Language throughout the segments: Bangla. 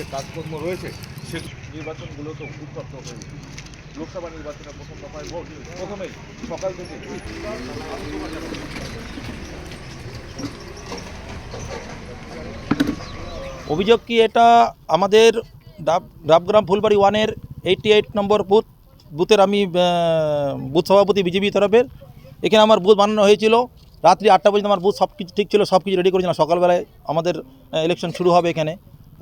যে কাজকর্ম রয়েছে, সে নির্বাচনগুলো তো উত্তপ্ত হয়ে উঠেছে। লোকসভা নির্বাচনের প্রথম দফায় ভোট প্রথমেই সকাল থেকে অভিযোগ কি এটা আমাদের ডাব ডাবগ্রাম ফুলবাড়ি ওয়ানের এইটটি এইট নম্বর বুথ, বুথের আমি বুথ সভাপতি বিজেপি তরফের। এখানে আমার বুথ বানানো হয়েছিল। রাত্রি আটটা পর্যন্ত আমার বুথ সব কিছু ঠিক ছিল সব কিছু রেডি করেছিলাম। সকালবেলায় আমাদের ইলেকশন শুরু হবে এখানে।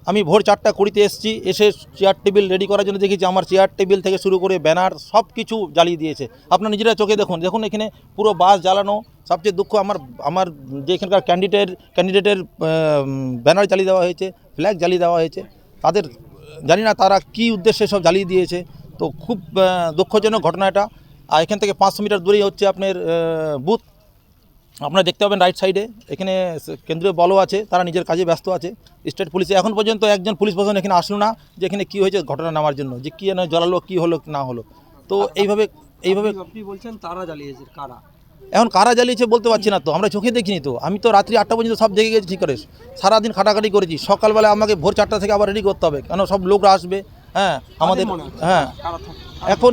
আমি ভোর চারটা কুড়িতে এসেছি, এসে চেয়ার টেবিল রেডি করার জন্য দেখেছি আমার চেয়ার টেবিল থেকে শুরু করে ব্যানার সব কিছু জ্বালিয়ে দিয়েছে। আপনার নিজেরা চোখে দেখুন দেখুন এখানে পুরো বাস জ্বালানো। সবচেয়ে দুঃখ আমার আমার যে এখানকার ক্যান্ডিডেট ক্যান্ডিডেটের ব্যানার জ্বালিয়ে দেওয়া হয়েছে ফ্ল্যাগ জ্বালিয়ে দেওয়া হয়েছে। তাদের, জানি না তারা কি উদ্দেশ্যে সব জ্বালিয়ে দিয়েছে। তো খুব দুঃখজনক ঘটনা এটা। আর এখান থেকে পাঁচশো মিটার দূরেই হচ্ছে আপনার বুথ আপনারা দেখতে পাবেন রাইট সাইডে এখানে কেন্দ্রীয় বলও আছে তারা নিজের কাজে ব্যস্ত আছে। স্টেট পুলিশে এখন পর্যন্ত একজন পুলিশ প্রশাসন এখানে আসলো না যে এখানে কী হয়েছে ঘটনা নামার জন্য যে কী জ্বালালো কী হলো না হলো। তো এইভাবে এইভাবে আপনি- বলছেন তারা জ্বালিয়েছে কারা? এখন কারা জ্বালিয়েছে বলতে পারছি না তো আমরা চোখে দেখিনি তো। আমি তো রাত্রি আটটা পর্যন্ত সব জেগে গেছি ঠিক করে সারাদিন খাটাখাটি করেছি। সকালবেলা আমাকে ভোর চারটা থেকে আবার রেডি করতে হবে। কেন সব লোকরা আসবে হ্যাঁ আমাদের? হ্যাঁ। এখন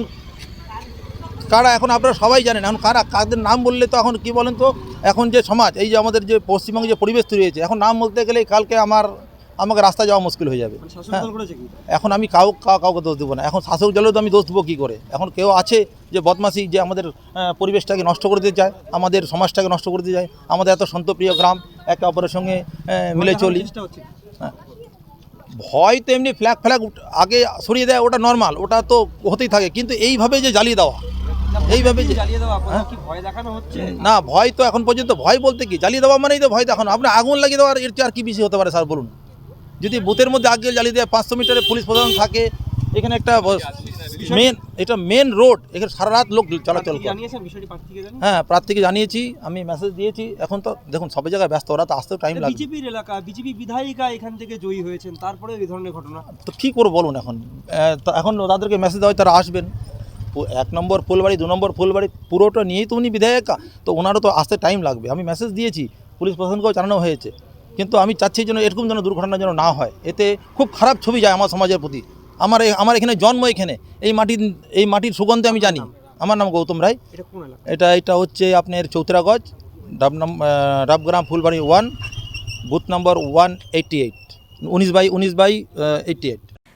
কারা এখন আপনারা সবাই জানেন এখন কারা কাদের নাম বললে তো এখন কি বলেন তো? এখন যে সমাজ এই যে আমাদের যে পশ্চিমবঙ্গে যে পরিবেশ তৈরি হয়েছে এখন নাম বলতে গেলে কালকে আমার আমাকে রাস্তা যাওয়া মুশকিল হয়ে যাবে। মানে হ্যাঁ। এখন আমি কাউ কাউ- কাউকে দোষ দেবো না। এখন শাসক দলেও তো আমি দোষ দেবো কী করে? এখন কেউ আছে যে বদমাসি যে আমাদের পরিবেশটাকে নষ্ট করে দিতে চায় আমাদের সমাজটাকে নষ্ট করে দিতে চায় আমাদের এত সন্তপ্রিয় গ্রাম একে অপরের সঙ্গে মিলে চলি। দেখানোর ভয় তো এমনি ফ্ল্যাগ ফ্ল্যাগ আগে সরিয়ে দেয় ওটা নর্মাল ওটা তো হতেই থাকে। কিন্তু এইভাবে যে জ্বালিয়ে দেওয়া এইভাবে দেওয়া হ্যাঁ। না ভয় তো এখন পর্যন্ত ভয় বলতে কি? জ্বালিয়ে দেওয়া মানেই তো ভয় দেখানো। আপনি আগুন লাগিয়ে দেওয়ার এর আর কি বেশি হতে পারে স্যার বলুন? যদি বুথের মধ্যে আগে জ্বালিয়ে দেয় পাঁচশো মিটারে পুলিশ প্রশাসন থাকে এখানে একটা মেন এটা মেন রোড এখানে সারা রাত লোক চলাচল করে। হ্যাঁ প্রার্থীকে জানিয়েছি আমি মেসেজ দিয়েছি এখন তো দেখুন সব জায়গায় ব্যস্ত ওরা তো আসতেও টাইম লাগবে। বিজেপির এলাকা বিজেপি বিধায়িকা এখান থেকে জয়ী হয়েছেন তারপরে এই ধরনের ঘটনা? তো কী করব বলুন এখন? এখন তাদেরকে মেসেজ দেওয়া হয় তারা আসবেন। এক নম্বর ফুলবাড়ি দু নম্বর ফুলবাড়ি পুরোটা নিয়েই তো উনি বিধায়িকা। তো ওনারও তো আসতে টাইম লাগবে। আমি মেসেজ দিয়েছি পুলিশ প্রশাসনকেও জানানো হয়েছে। কিন্তু আমি চাচ্ছি যেন এরকম যেন দুর্ঘটনা যেন না হয়। এতে খুব খারাপ ছবি যায় আমার সমাজের প্রতি। আমার আমার এখানে জন্ম এখানে। এই মাটির এই মাটির সুগন্ধে আমি জানি। আমার নাম গৌতম রায়। এটা এটা এটা হচ্ছে আপনার চৌতরাগজ ডাব নাম Dabgram Phulbari one booth number one eighty eight উনিশ বাই উনিশ বাই এইটটি এইট